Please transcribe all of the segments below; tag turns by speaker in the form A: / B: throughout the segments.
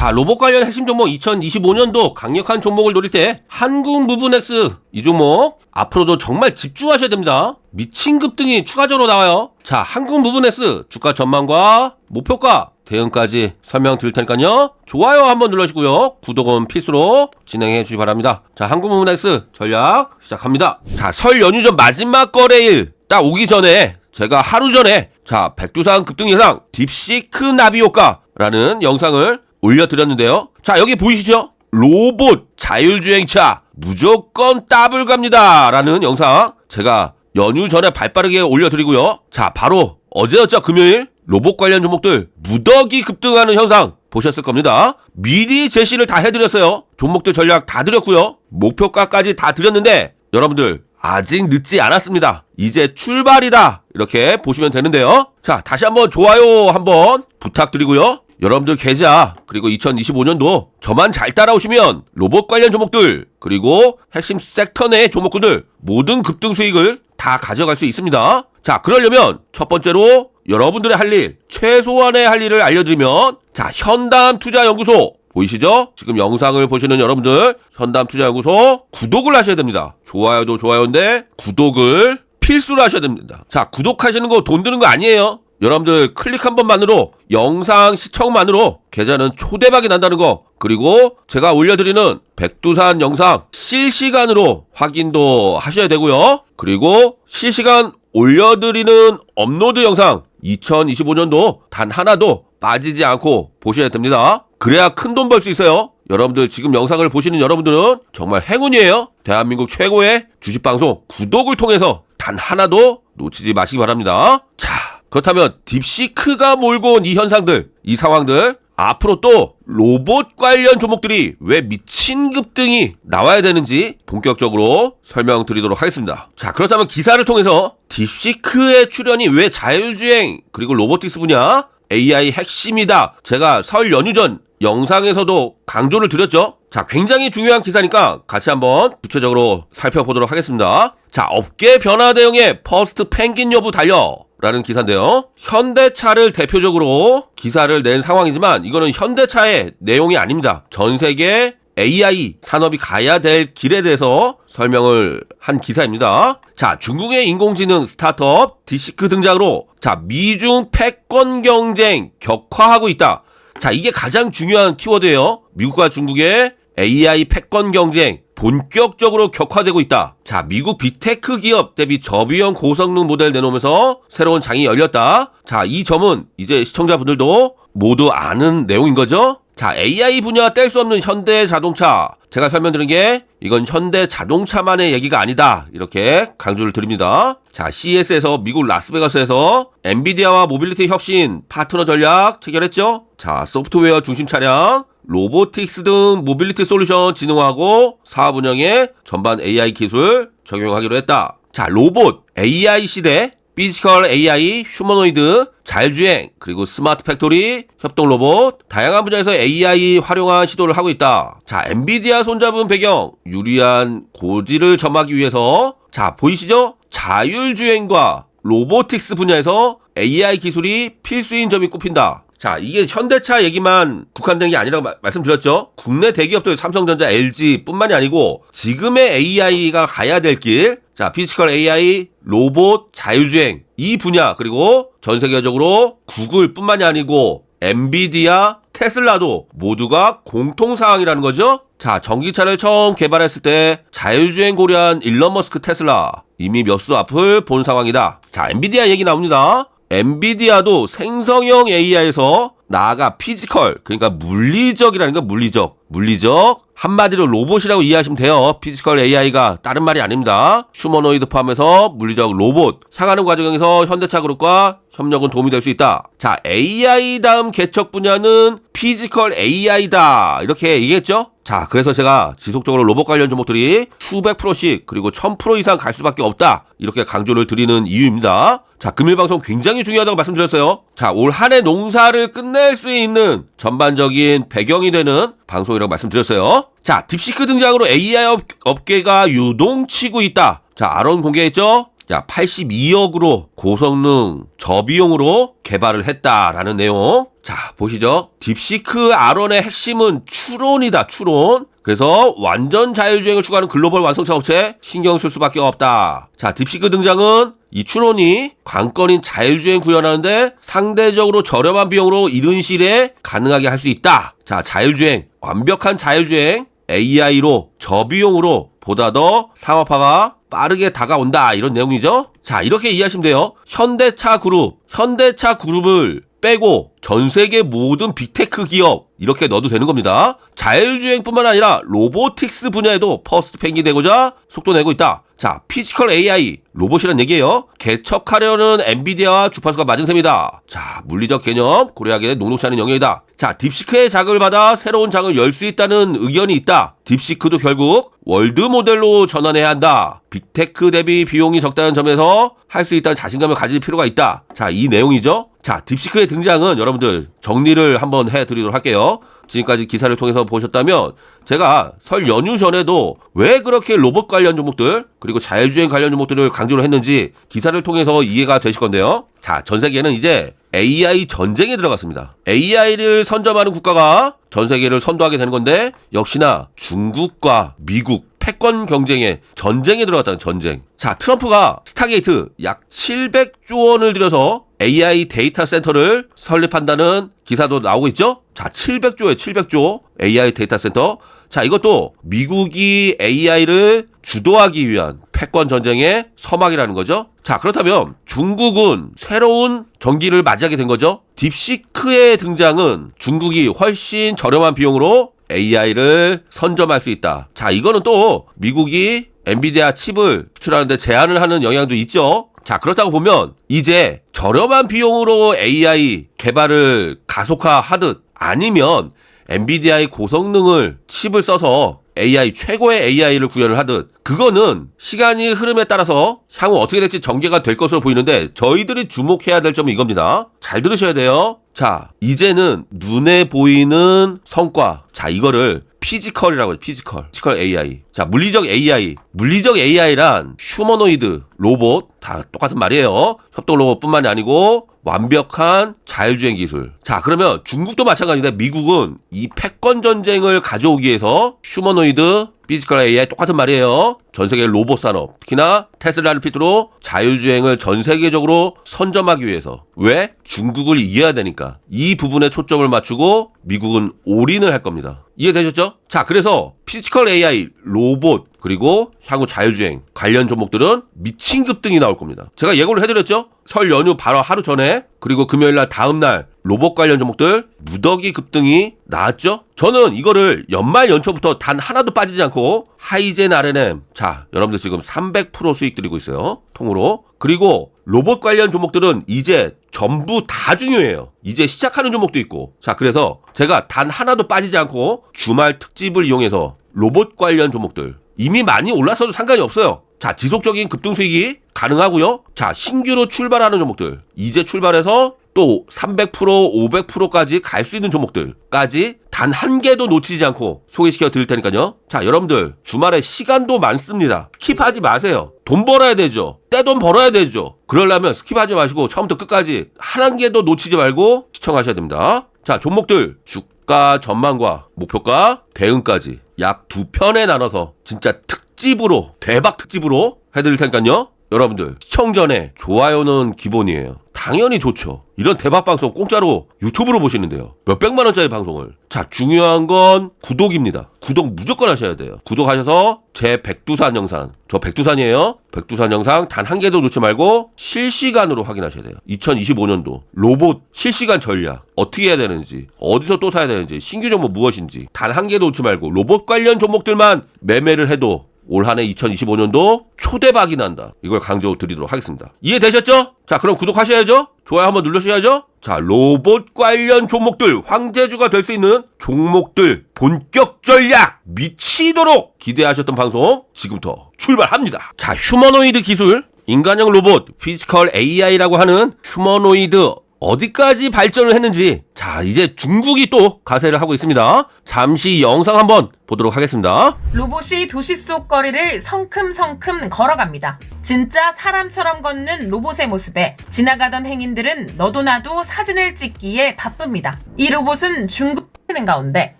A: 자, 로봇 관련 핵심 종목 2025년도 강력한 종목을 노릴 때 한국 무브넥스 이 종목 앞으로도 정말 집중하셔야 됩니다. 미친 급등이 추가적으로 나와요. 자, 한국 무브넥스 주가 전망과 목표가 대응까지 설명드릴 테니까요. 좋아요 한번 눌러주시고요. 구독은 필수로 진행해 주시기 바랍니다. 자, 한국 무브넥스 전략 시작합니다. 자, 설 연휴 전 마지막 거래일 딱 오기 전에 제가 하루 전에 자, 백두산 급등 예상 딥시크 나비 효과라는 영상을 올려드렸는데요. 자, 여기 보이시죠? 로봇 자율주행차 무조건 더블 갑니다. 라는 영상 제가 연휴 전에 발 빠르게 올려드리고요. 자, 바로 어제였죠. 금요일 로봇 관련 종목들 무더기 급등하는 현상 보셨을 겁니다. 미리 제시를 다 해드렸어요. 종목들 전략 다 드렸고요. 목표가까지 다 드렸는데 여러분들 아직 늦지 않았습니다. 이제 출발이다. 이렇게 보시면 되는데요. 자, 다시 한번 좋아요 한번 부탁드리고요. 여러분들 계좌 그리고 2025년도 저만 잘 따라오시면 로봇 관련 종목들 그리고 핵심 섹터 내 종목군들 모든 급등 수익을 다 가져갈 수 있습니다. 자, 그러려면 첫 번째로 여러분들의 할 일, 최소한의 할 일을 알려드리면 자, 현담 투자 연구소 보이시죠? 지금 영상을 보시는 여러분들 현담 투자 연구소 구독을 하셔야 됩니다. 좋아요도 좋아요인데 구독을 필수로 하셔야 됩니다. 자, 구독하시는 거 돈 드는 거 아니에요. 여러분들 클릭 한 번만으로 영상 시청만으로 계좌는 초대박이 난다는 거. 그리고 제가 올려드리는 백두산 영상 실시간으로 확인도 하셔야 되고요. 그리고 실시간 올려드리는 업로드 영상 2025년도 단 하나도 빠지지 않고 보셔야 됩니다. 그래야 큰 돈 벌 수 있어요. 여러분들 지금 영상을 보시는 여러분들은 정말 행운이에요. 대한민국 최고의 주식방송 구독을 통해서 단 하나도 놓치지 마시기 바랍니다. 자 그렇다면 딥시크가 몰고 온 이 현상들, 이 상황들 앞으로 또 로봇 관련 종목들이 왜 미친 급등이 나와야 되는지 본격적으로 설명드리도록 하겠습니다. 자, 그렇다면 기사를 통해서 딥시크의 출연이 왜 자율주행 그리고 로보틱스 분야 AI 핵심이다. 제가 설 연휴 전 영상에서도 강조를 드렸죠. 자, 굉장히 중요한 기사니까 같이 한번 구체적으로 살펴보도록 하겠습니다. 자, 업계 변화 대응에 퍼스트 펭귄 여부 달려. 라는 기사인데요. 현대차를 대표적으로 기사를 낸 상황이지만 이거는 현대차의 내용이 아닙니다. 전 세계 AI 산업이 가야 될 길에 대해서 설명을 한 기사입니다. 자, 중국의 인공지능 스타트업 디시크 등장으로 자, 미중 패권 경쟁 격화하고 있다. 자, 이게 가장 중요한 키워드예요. 미국과 중국의 AI 패권 경쟁 본격적으로 격화되고 있다. 자, 미국 빅테크 기업 대비 저비용 고성능 모델 내놓으면서 새로운 장이 열렸다. 자, 이 점은 이제 시청자분들도 모두 아는 내용인 거죠? 자, AI 분야가 뗄수 없는 현대 자동차. 제가 설명드린 게 이건 현대 자동차만의 얘기가 아니다. 이렇게 강조를 드립니다. 자, CES에서 미국 라스베가스에서 엔비디아와 모빌리티 혁신 파트너 전략 체결했죠? 자, 소프트웨어 중심 차량, 로보틱스 등 모빌리티 솔루션 진흥하고 사업 운영에 전반 AI 기술 적용하기로 했다. 자, 로봇, AI 시대, 피지컬 AI, 휴머노이드, 자율주행, 그리고 스마트 팩토리, 협동 로봇, 다양한 분야에서 AI 활용한 시도를 하고 있다. 자, 엔비디아 손잡은 배경, 유리한 고지를 점하기 위해서, 자, 보이시죠? 자율주행과 로보틱스 분야에서 AI 기술이 필수인 점이 꼽힌다. 자, 이게 현대차 얘기만 국한된 게 아니라고 마- 말씀드렸죠. 국내 대기업들 삼성전자, LG 뿐만이 아니고 지금의 AI가 가야 될 길, 자, 피지컬 AI, 로봇, 자율주행 이 분야 그리고 전 세계적으로 구글 뿐만이 아니고 엔비디아, 테슬라도 모두가 공통 사항이라는 거죠. 자, 전기차를 처음 개발했을 때 자율주행 고려한 일론 머스크 테슬라 이미 몇 수 앞을 본 상황이다. 자, 엔비디아 얘기 나옵니다. 엔비디아도 생성형 AI에서 나아가 피지컬, 그러니까 물리적이라는 건 물리적, 물리적, 한마디로 로봇이라고 이해하시면 돼요. 피지컬 AI가 다른 말이 아닙니다. 휴머노이드 포함해서 물리적 로봇, 사가는 과정에서 현대차 그룹과 협력은 도움이 될 수 있다. 자, AI 다음 개척 분야는 피지컬 AI다. 이렇게 얘기했죠? 자, 그래서 제가 지속적으로 로봇 관련 종목들이 수백 프로씩 그리고 천 프로 이상 갈 수밖에 없다. 이렇게 강조를 드리는 이유입니다. 자, 금일 방송 굉장히 중요하다고 말씀드렸어요. 자, 올 한 해 농사를 끝낼 수 있는 전반적인 배경이 되는 방송이라고 말씀드렸어요. 자, 딥시크 등장으로 AI 업, 업계가 유동치고 있다. 자, 아론 공개했죠? 야 82억으로 고성능 저비용으로 개발을 했다라는 내용. 자 보시죠. 딥시크 R1의 핵심은 추론이다 추론. 그래서 완전 자율주행을 추구하는 글로벌 완성차 업체 신경 쓸 수밖에 없다. 자 딥시크 등장은 이 추론이 관건인 자율주행 구현하는데 상대적으로 저렴한 비용으로 이른 시일에 가능하게 할 수 있다. 자 자율주행 완벽한 자율주행 AI로 저비용으로 보다 더 상업화가 빠르게 다가온다 이런 내용이죠. 자 이렇게 이해하시면 돼요. 현대차 그룹, 현대차 그룹을 빼고 전 세계 모든 빅테크 기업 이렇게 넣어도 되는 겁니다. 자율주행뿐만 아니라 로보틱스 분야에도 퍼스트 팽이 되고자 속도 내고 있다. 자, 피지컬 AI 로봇이란 얘기예요. 개척하려는 엔비디아와 주파수가 맞은 셈이다. 자, 물리적 개념 고려하기에 녹록지 않은 영역이다. 자, 딥시크의 자극을 받아 새로운 장을 열 수 있다는 의견이 있다. 딥시크도 결국 월드 모델로 전환해야 한다. 빅테크 대비 비용이 적다는 점에서 할 수 있다는 자신감을 가질 필요가 있다. 자, 이 내용이죠. 자, 딥시크의 등장은 여러분들 정리를 한번 해드리도록 할게요. 지금까지 기사를 통해서 보셨다면 제가 설 연휴 전에도 왜 그렇게 로봇 관련 종목들 그리고 자율주행 관련 종목들을 강조를 했는지 기사를 통해서 이해가 되실 건데요. 자, 전 세계는 이제 AI 전쟁에 들어갔습니다. AI를 선점하는 국가가 전 세계를 선도하게 되는 건데 역시나 중국과 미국 패권 경쟁에 전쟁에 들어갔다는 전쟁. 자, 트럼프가 스타게이트 약 700조 원을 들여서 AI 데이터 센터를 설립한다는 기사도 나오고 있죠? 자, 700조에 700조 AI 데이터 센터. 자, 이것도 미국이 AI를 주도하기 위한 패권 전쟁의 서막이라는 거죠. 자, 그렇다면 중국은 새로운 전기를 맞이하게 된 거죠. 딥시크의 등장은 중국이 훨씬 저렴한 비용으로 AI를 선점할 수 있다. 자, 이거는 또 미국이 엔비디아 칩을 수출하는데 제한을 하는 영향도 있죠. 자, 그렇다고 보면 이제 저렴한 비용으로 AI 개발을 가속화하듯 아니면 엔비디아의 고성능을 칩을 써서 AI 최고의 AI를 구현을 하듯 그거는 시간이 흐름에 따라서 향후 어떻게 될지 전개가 될 것으로 보이는데 저희들이 주목해야 될 점은 이겁니다. 잘 들으셔야 돼요. 자, 이제는 눈에 보이는 성과. 자, 이거를 피지컬이라고 해요. 피지컬. 피지컬 AI. 자, 물리적 AI. 물리적 AI란 휴머노이드, 로봇 다 똑같은 말이에요. 협동 로봇뿐만이 아니고 완벽한 자율주행 기술. 자, 그러면 중국도 마찬가지인데 미국은 이 패권 전쟁을 가져오기 위해서 휴머노이드 피지컬 AI 똑같은 말이에요. 전 세계 로봇 산업, 특히나 테슬라를 필두로 자율주행을 전 세계적으로 선점하기 위해서. 왜? 중국을 이겨야 되니까. 이 부분에 초점을 맞추고 미국은 올인을 할 겁니다. 이해되셨죠? 자, 그래서 피지컬 AI, 로봇, 그리고 향후 자율주행 관련 종목들은 미친 급등이 나올 겁니다. 제가 예고를 해드렸죠? 설 연휴 바로 하루 전에 그리고 금요일 날 다음 날 로봇 관련 종목들 무더기 급등이 나왔죠? 저는 이거를 연말 연초부터 단 하나도 빠지지 않고 하이젠 RNM 자 여러분들 지금 300% 수익 드리고 있어요 통으로 그리고 로봇 관련 종목들은 이제 전부 다 중요해요. 이제 시작하는 종목도 있고. 자, 그래서 제가 단 하나도 빠지지 않고 주말 특집을 이용해서 로봇 관련 종목들 이미 많이 올랐어도 상관이 없어요. 자, 지속적인 급등 수익이 가능하고요. 자, 신규로 출발하는 종목들. 이제 출발해서 또 300%, 500%까지 갈 수 있는 종목들까지 단 한 개도 놓치지 않고 소개시켜 드릴 테니까요. 자, 여러분들 주말에 시간도 많습니다. 스킵하지 마세요. 돈 벌어야 되죠. 떼돈 벌어야 되죠. 그러려면 스킵하지 마시고 처음부터 끝까지 한 개도 놓치지 말고 시청하셔야 됩니다. 자, 종목들 주가 전망과 목표가 대응까지 약 두 편에 나눠서 진짜 특집으로 대박 특집으로 해드릴 테니까요. 여러분들 시청 전에 좋아요는 기본이에요. 당연히 좋죠. 이런 대박 방송 공짜로 유튜브로 보시는데요. 몇백만 원짜리 방송을. 자, 중요한 건 구독입니다. 구독 무조건 하셔야 돼요. 구독하셔서 제 백두산 영상, 저 백두산이에요. 백두산 영상 단 한 개도 놓지 말고 실시간으로 확인하셔야 돼요. 2025년도 로봇 실시간 전략 어떻게 해야 되는지, 어디서 또 사야 되는지, 신규 종목 무엇인지 단 한 개도 놓지 말고 로봇 관련 종목들만 매매를 해도 올 한해 2025년도 초대박이 난다. 이걸 강조 드리도록 하겠습니다. 이해되셨죠? 자, 그럼 구독하셔야죠? 좋아요 한번 눌러주셔야죠? 자, 로봇 관련 종목들, 황제주가 될 수 있는 종목들, 본격 전략, 미치도록 기대하셨던 방송, 지금부터 출발합니다. 자, 휴머노이드 기술, 인간형 로봇, 피지컬 AI라고 하는 휴머노이드 어디까지 발전을 했는지 자 이제 중국이 또 가세를 하고 있습니다. 잠시 영상 한번 보도록 하겠습니다.
B: 로봇이 도시 속 거리를 성큼성큼 걸어갑니다. 진짜 사람처럼 걷는 로봇의 모습에 지나가던 행인들은 너도 나도 사진을 찍기에 바쁩니다. 이 로봇은 중국 는 가운데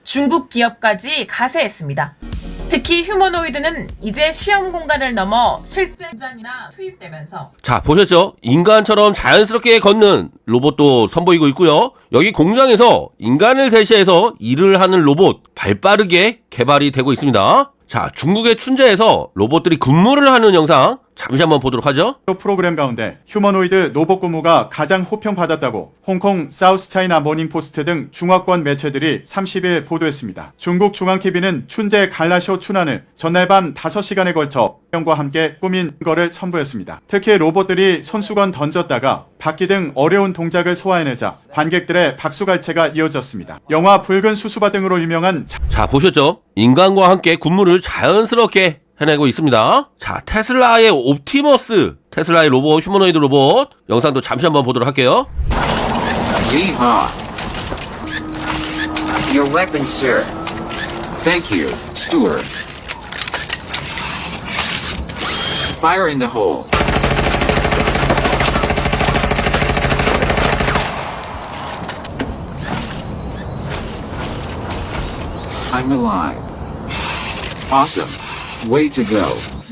B: 중국 기업까지 가세했습니다. 특히 휴머노이드는 이제 시험 공간을 넘어 실제 현장이나 투입되면서
A: 자 보셨죠? 인간처럼 자연스럽게 걷는 로봇도 선보이고 있고요. 여기 공장에서 인간을 대시해서 일을 하는 로봇 발빠르게 개발이 되고 있습니다. 자 중국의 춘제에서 로봇들이 근무를 하는 영상 잠시 한번 보도록 하죠.
C: 프로그램 가운데 휴머노이드 로봇 근무가 가장 호평받았다고 홍콩 사우스 차이나 모닝포스트 등 중화권 매체들이 30일 보도했습니다. 중국 중앙TV는 춘제 갈라쇼 춘환을 전날 밤 5시간에 걸쳐 형과 함께 꾸민 거를 선보였습니다. 특히 로봇들이 손수건 던졌다가 바퀴 등 어려운 동작을 소화해내자 관객들의 박수갈채가 이어졌습니다. 영화 붉은 수수바 등으로 유명한
A: 자, 보셨죠? 인간과 함께 군무를 자연스럽게 해내고 있습니다. 자, 테슬라의 옵티머스, 테슬라의 로봇, 휴머노이드 로봇 영상도 잠시 한번 보도록 할게요.
D: Yeehaw. Your weapon, sir. Thank you, Steward. Fire in the hole. I'm alive. Awesome. Way to go.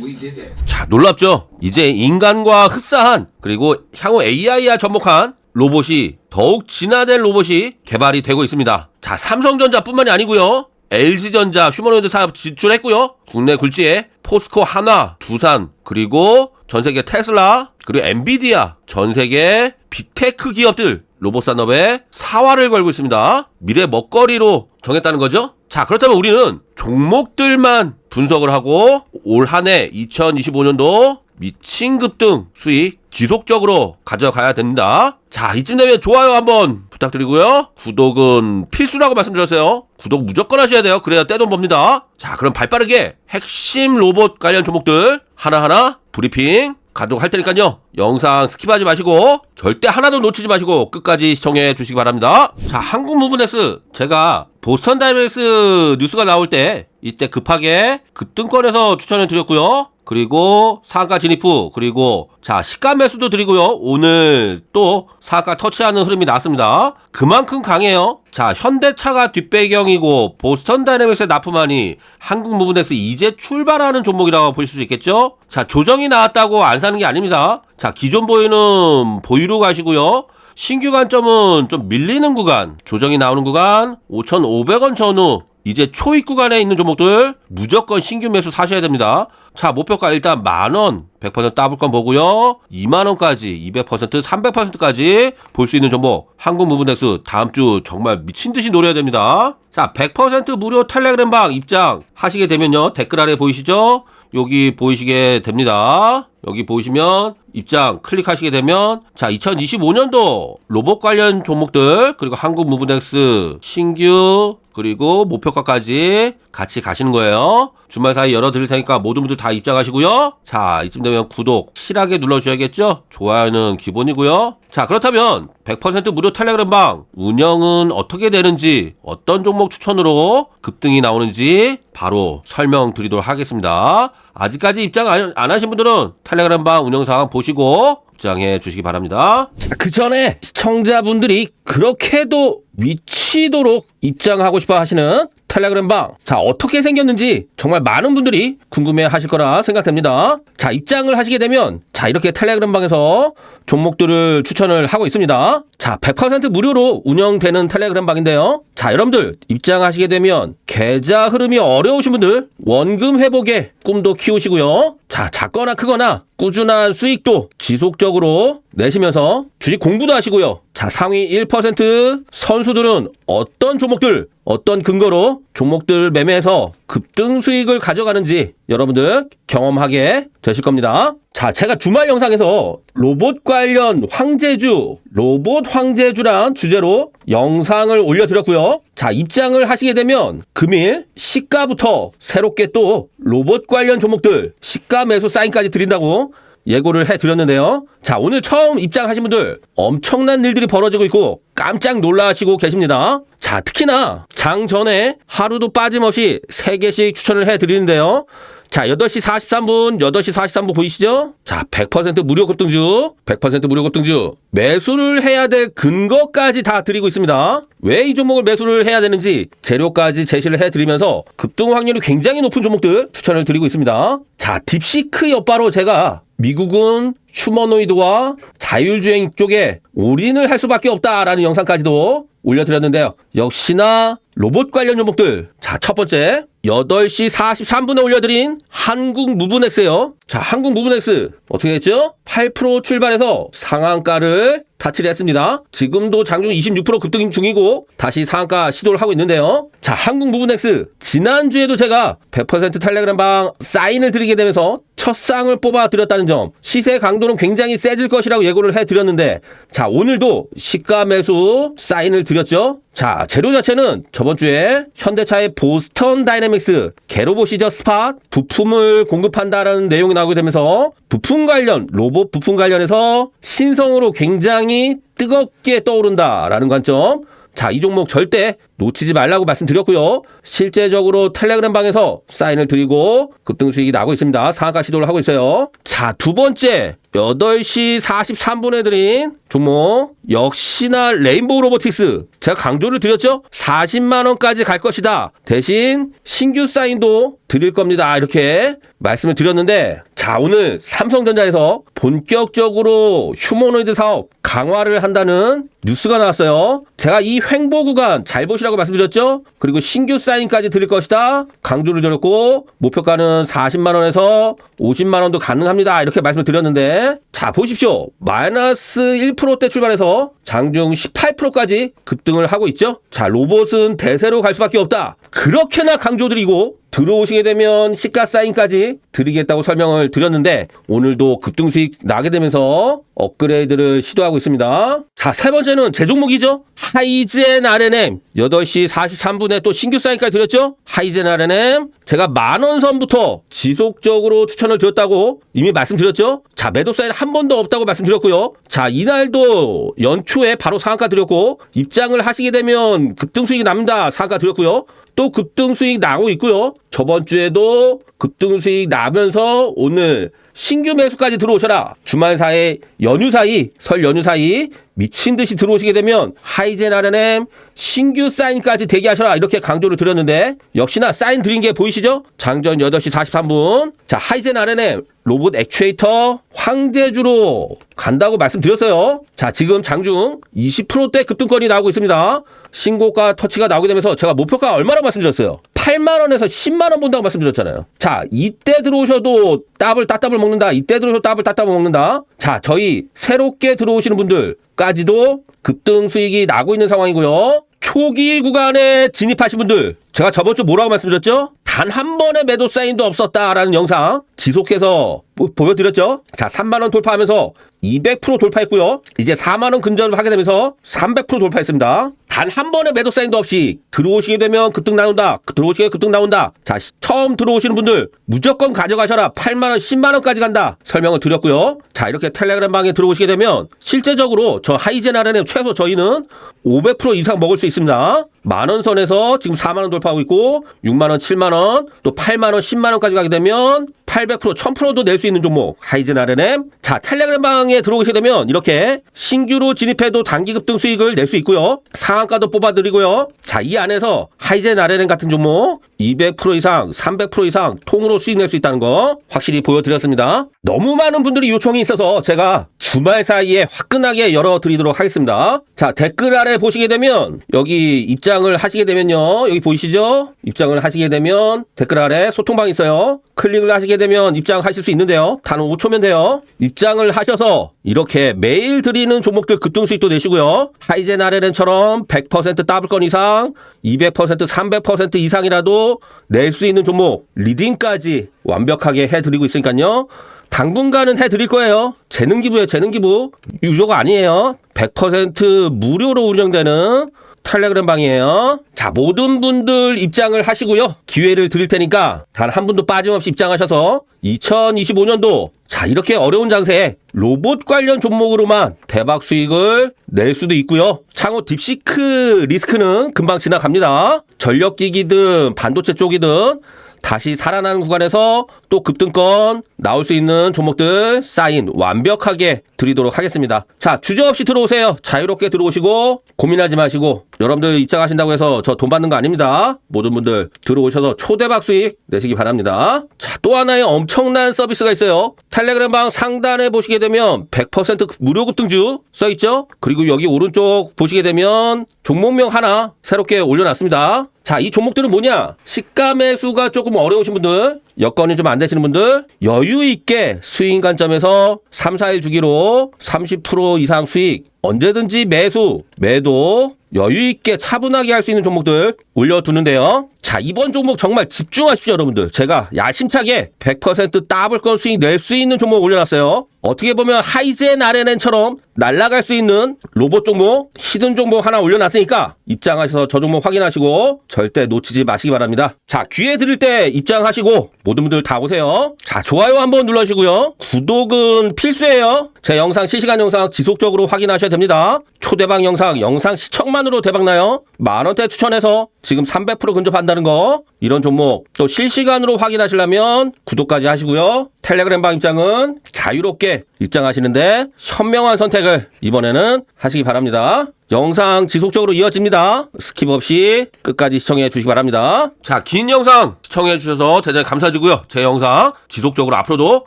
D: We did it.
A: 자, 놀랍죠? 이제 인간과 흡사한 그리고 향후 AI와 접목한 로봇이 더욱 진화된 로봇이 개발이 되고 있습니다. 자, 삼성전자뿐만이 아니고요. LG전자 휴머노이드 사업 진출했고요. 국내 굴지에 포스코 하나, 두산, 그리고 전 세계 테슬라, 그리고 엔비디아, 전 세계 빅테크 기업들 로봇 산업에 사활을 걸고 있습니다. 미래 먹거리로 정했다는 거죠. 자, 그렇다면 우리는 종목들만 분석을 하고 올 한 해 2025년도 미친 급등 수익 지속적으로 가져가야 됩니다. 자, 이쯤 되면 좋아요 한번 부탁드리고요. 구독은 필수라고 말씀드렸어요. 구독 무조건 하셔야 돼요. 그래야 떼돈 법니다. 자, 그럼 발 빠르게 핵심 로봇 관련 종목들 하나하나 브리핑 가도록 할 테니까요. 영상 스킵하지 마시고 절대 하나도 놓치지 마시고 끝까지 시청해 주시기 바랍니다. 자, 한국 무브넥스 제가 보스턴 다이맥스 뉴스가 나올 때 이때 급하게 급등권에서 추천을 드렸고요. 그리고 상가 진입 후 그리고 자 시가 매수도 드리고요. 오늘 또 상가 터치하는 흐름이 나왔습니다. 그만큼 강해요. 자 현대차가 뒷배경이고 보스턴 다이내믹스의 납품안이 한국 무브넥스 이제 출발하는 종목이라고 보실 수 있겠죠. 자 조정이 나왔다고 안 사는 게 아닙니다. 자 기존 보유는 보유로 가시고요. 신규 관점은 좀 밀리는 구간, 조정이 나오는 구간, 5,500원 전후, 이제 초입 구간에 있는 종목들 무조건 신규 매수 사셔야 됩니다. 자, 목표가 일단 만원, 100% 따블 건 보고요. 2만원까지, 200%, 300%까지 볼 수 있는 종목. 한국 무브넥스 다음 주 정말 미친 듯이 노려야 됩니다. 자, 100% 무료 텔레그램 방 입장 하시게 되면요. 댓글 아래 보이시죠? 여기 보이시게 됩니다. 여기 보시면 입장 클릭하시게 되면 자 2025년도 로봇 관련 종목들 그리고 한국 무브넥스 신규 그리고 목표가까지 같이 가시는 거예요. 주말 사이 열어드릴 테니까 모두 모두 다 입장하시고요. 자 이쯤 되면 구독 실하게 눌러주셔야겠죠. 좋아요는 기본이고요. 자 그렇다면 100% 무료 텔레그램 방 운영은 어떻게 되는지 어떤 종목 추천으로 급등이 나오는지 바로 설명드리도록 하겠습니다. 아직까지 입장 안, 안 하신 분들은 텔레그램 방 운영사항 보시고 입장해 주시기 바랍니다. 그 전에 시청자분들이 그렇게도 미치도록 입장하고 싶어 하시는 텔레그램 방. 자, 어떻게 생겼는지 정말 많은 분들이 궁금해 하실 거라 생각됩니다. 자, 입장을 하시게 되면 자, 이렇게 텔레그램 방에서 종목들을 추천을 하고 있습니다. 자, 100% 무료로 운영되는 텔레그램 방인데요. 자, 여러분들 입장하시게 되면 계좌 흐름이 어려우신 분들 원금 회복에 꿈도 키우시고요. 자, 작거나 크거나 꾸준한 수익도 지속적으로 내시면서 주식 공부도 하시고요. 자, 상위 1% 선수들은 어떤 종목들, 어떤 근거로 종목들 매매해서 급등 수익을 가져가는지 여러분들 경험하게 되실 겁니다. 자, 제가 주말 영상에서 로봇 관련 황제주, 로봇 황제주란 주제로 영상을 올려드렸고요. 자, 입장을 하시게 되면 금일 시가부터 새롭게 또 로봇 관련 종목들 시가 매수 사인까지 드린다고 예고를 해드렸는데요. 자, 오늘 처음 입장하신 분들 엄청난 일들이 벌어지고 있고 깜짝 놀라시고 계십니다. 자, 특히나 장 전에 하루도 빠짐없이 3개씩 추천을 해드리는데요. 자, 8시 43분, 8시 43분 보이시죠? 자, 100% 무료 급등주, 100% 무료 급등주. 매수를 해야 될 근거까지 다 드리고 있습니다. 왜 이 종목을 매수를 해야 되는지 재료까지 제시를 해드리면서 급등 확률이 굉장히 높은 종목들 추천을 드리고 있습니다. 자, 딥시크 여바로 제가 미국은 휴머노이드와 자율주행 쪽에 올인을 할 수밖에 없다라는 영상까지도 올려드렸는데요. 역시나 로봇 관련 종목들. 자, 첫 번째. 8시 43분에 올려드린 한국 무브넥스요. 자, 한국 무브넥스. 어떻게 됐죠? 8% 출발해서 상한가를 타치를 했습니다. 지금도 장중 26% 급등 중이고 다시 상한가 시도를 하고 있는데요. 자, 한국 무브넥스. 지난주에도 제가 100% 텔레그램 방 사인을 드리게 되면서 첫 쌍을 뽑아 드렸다는 점. 시세 강도는 굉장히 세질 것이라고 예고를 해 드렸는데 자, 오늘도 시가 매수 사인을 드렸죠. 자, 재료 자체는 저번 주에 현대차의 보스턴 다이내믹스 게로보시저 스팟 부품을 공급한다라는 내용이 나오게 되면서 부품 관련 로봇 부품 관련해서 신성으로 굉장히 뜨겁게 떠오른다라는 관점. 자, 이 종목 절대 놓치지 말라고 말씀드렸고요. 실제적으로 텔레그램 방에서 사인을 드리고 급등 수익이 나고 있습니다. 상한가 시도를 하고 있어요. 자, 두 번째 8시 43분에 드린 종목 역시나 레인보우 로보틱스 제가 강조를 드렸죠 40만 원까지 갈 것이다 대신 신규 사인도 드릴 겁니다 이렇게 말씀을 드렸는데 자 오늘 삼성전자에서 본격적으로 휴머노이드 사업 강화를 한다는 뉴스가 나왔어요 제가 이 횡보 구간 잘 보시라고 말씀드렸죠? 그리고 신규 사인까지 드릴 것이다. 강조를 드렸고 목표가는 40만 원에서 50만 원도 가능합니다. 이렇게 말씀을 드렸는데 자 보십시오. 마이너스 1%대 출발해서 장중 18%까지 급등을 하고 있죠? 자 로봇은 대세로 갈 수밖에 없다. 그렇게나 강조드리고 들어오시게 되면 시가 사인까지 드리겠다고 설명을 드렸는데 오늘도 급등 수익 나게 되면서 업그레이드를 시도하고 있습니다. 자, 세 번째는 제 종목이죠. 하이젠 RNM 8시 43분에 또 신규 사인까지 드렸죠. 하이젠 RNM 제가 만원 선부터 지속적으로 추천을 드렸다고 이미 말씀드렸죠. 자, 매도 사인 한 번도 없다고 말씀드렸고요. 자, 이날도 연초에 바로 상한가 드렸고 입장을 하시게 되면 급등 수익이 납니다. 상한가 드렸고요. 또 급등 수익 나고 있고요. 저번 주에도 급등 수익 나면서 오늘 신규 매수까지 들어오셔라. 주말 사이, 연휴 사이, 설 연휴 사이 미친 듯이 들어오시게 되면 하이젠 RNM 신규 사인까지 대기하셔라. 이렇게 강조를 드렸는데 역시나 사인 드린 게 보이시죠? 장전 8시 43분. 자, 하이젠 RNM 로봇 액추에이터 황제주로 간다고 말씀드렸어요. 자, 지금 장중 20%대 급등권이 나오고 있습니다. 신고가 터치가 나오게 되면서 제가 목표가 얼마나 말씀드렸어요? 8만 원에서 10만 원 본다고 말씀드렸잖아요. 자, 이때 들어오셔도 따블 따따블 먹는다. 이때 들어오셔도 따블 따따블 먹는다. 자, 저희 새롭게 들어오시는 분들까지도 급등 수익이 나고 있는 상황이고요. 초기 구간에 진입하신 분들, 제가 저번 주 뭐라고 말씀드렸죠? 단 한 번의 매도 사인도 없었다라는 영상 지속해서 보- 보여드렸죠? 자, 3만원 돌파하면서 200% 돌파했고요. 이제 4만원 근접을 하게 되면서 300% 돌파했습니다. 단 한 번의 매도 사인도 없이 들어오시게 되면 급등 나온다. 들어오시게 급등 나온다. 자, 시- 처음 들어오시는 분들 무조건 가져가셔라. 8만원, 10만원까지 간다. 설명을 드렸고요. 자, 이렇게 텔레그램 방에 들어오시게 되면 실제적으로 저 하이젠 RNM 최소 저희는 500% 이상 먹을 수 있습니다. 만원 선에서 지금 4만원 돌파하고 있고 6만원, 7만원, 또 8만원, 10만원까지 가게 되면 800%, 1000%도 낼 수 있는 종목 하이젠 RNM. 자, 텔레그램 방에 들어오시게 되면 이렇게 신규로 진입해도 단기 급등 수익을 낼 수 있고요. 상한가도 뽑아드리고요. 자, 이 안에서 하이젠 RNM 같은 종목 200% 이상, 300% 이상 통으로 수익 낼 수 있다는 거 확실히 보여드렸습니다. 너무 많은 분들이 요청이 있어서 제가 주말 사이에 화끈하게 열어드리도록 하겠습니다. 자, 댓글 아래 보시게 되면 여기 입장을 하시게 되면요. 여기 보이시죠? 입장을 하시게 되면 댓글 아래 소통방 있어요. 클릭을 하시게 되면 입장하실 수 있는데요. 단 5초면 돼요. 입장을 하셔서 이렇게 매일 드리는 종목들 급등 수익도 내시고요. 하이젠 RNN처럼 100% 더블건 이상, 200% 300% 이상이라도 낼 수 있는 종목 리딩까지 완벽하게 해드리고 있으니까요. 당분간은 해드릴 거예요. 재능 기부예요, 재능 기부. 유료가 아니에요. 100% 무료로 운영되는 텔레그램 방이에요. 자, 모든 분들 입장을 하시고요. 기회를 드릴 테니까 단 한 분도 빠짐없이 입장하셔서 2025년도 자, 이렇게 어려운 장세에 로봇 관련 종목으로만 대박 수익을 낼 수도 있고요. 창호 딥시크 리스크는 금방 지나갑니다. 전력기기든 반도체 쪽이든 다시 살아나는 구간에서 또 급등권 나올 수 있는 종목들 사인 완벽하게 드리도록 하겠습니다. 자, 주저 없이 들어오세요. 자유롭게 들어오시고 고민하지 마시고 여러분들 입장하신다고 해서 저 돈 받는 거 아닙니다. 모든 분들 들어오셔서 초대박 수익 내시기 바랍니다. 자, 또 하나의 엄청난 서비스가 있어요. 텔레그램 방 상단에 보시게 되면 100% 무료 급등주 써 있죠? 그리고 여기 오른쪽 보시게 되면 종목명 하나 새롭게 올려놨습니다. 자, 이 종목들은 뭐냐? 시가 매수가 조금 어려우신 분들, 여건이 좀 안 되시는 분들, 여유 있게 수익 관점에서 3, 4일 주기로 30% 이상 수익, 언제든지 매수, 매도, 여유 있게 차분하게 할 수 있는 종목들 올려두는데요. 자, 이번 종목 정말 집중하십시오, 여러분들. 제가 야심차게 100% 더블건 수익 낼 수 있는 종목 올려놨어요. 어떻게 보면 하이젠 RNN처럼 날아갈 수 있는 로봇 종목, 히든 종목 하나 올려놨으니까 입장하셔서 저 종목 확인하시고 절대 놓치지 마시기 바랍니다. 자, 기회 드릴 때 입장하시고 모든 분들 다 오세요. 자, 좋아요 한번 눌러주시고요. 구독은 필수예요. 제 영상 실시간 영상 지속적으로 확인하셔야 됩니다. 초대박 영상, 영상 시청만으로 대박나요. 만원대 추천해서 지금 300% 근접한다는 거 이런 종목 또 실시간으로 확인하시려면 구독까지 하시고요. 텔레그램 방 입장은 자유롭게 입장하시는데 현명한 선택을 이번에는 하시기 바랍니다. 영상 지속적으로 이어집니다. 스킵 없이 끝까지 시청해 주시기 바랍니다. 자, 긴 영상 시청해 주셔서 대단히 감사드리고요. 제 영상 지속적으로 앞으로도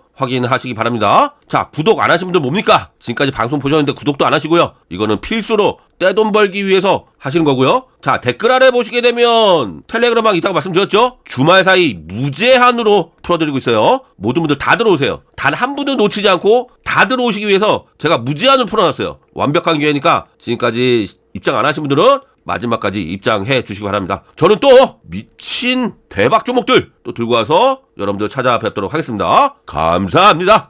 A: 확인하시기 바랍니다. 자, 구독 안 하신 분들 뭡니까? 지금까지 방송 보셨는데 구독도 안 하시고요. 이거는 필수로 떼돈 벌기 위해서 하시는 거고요. 자, 댓글 아래 보시게 되면 텔레그램방 있다고 말씀드렸죠? 주말 사이 무제한으로 풀어드리고 있어요. 모든 분들 다 들어오세요. 단 한 분도 놓치지 않고 다 들어오시기 위해서 제가 무제한으로 풀어놨어요. 완벽한 기회니까 지금까지 입장 안 하신 분들은 마지막까지 입장해 주시기 바랍니다. 저는 또 미친 대박 종목들 또 들고 와서 여러분들 찾아뵙도록 하겠습니다. 감사합니다.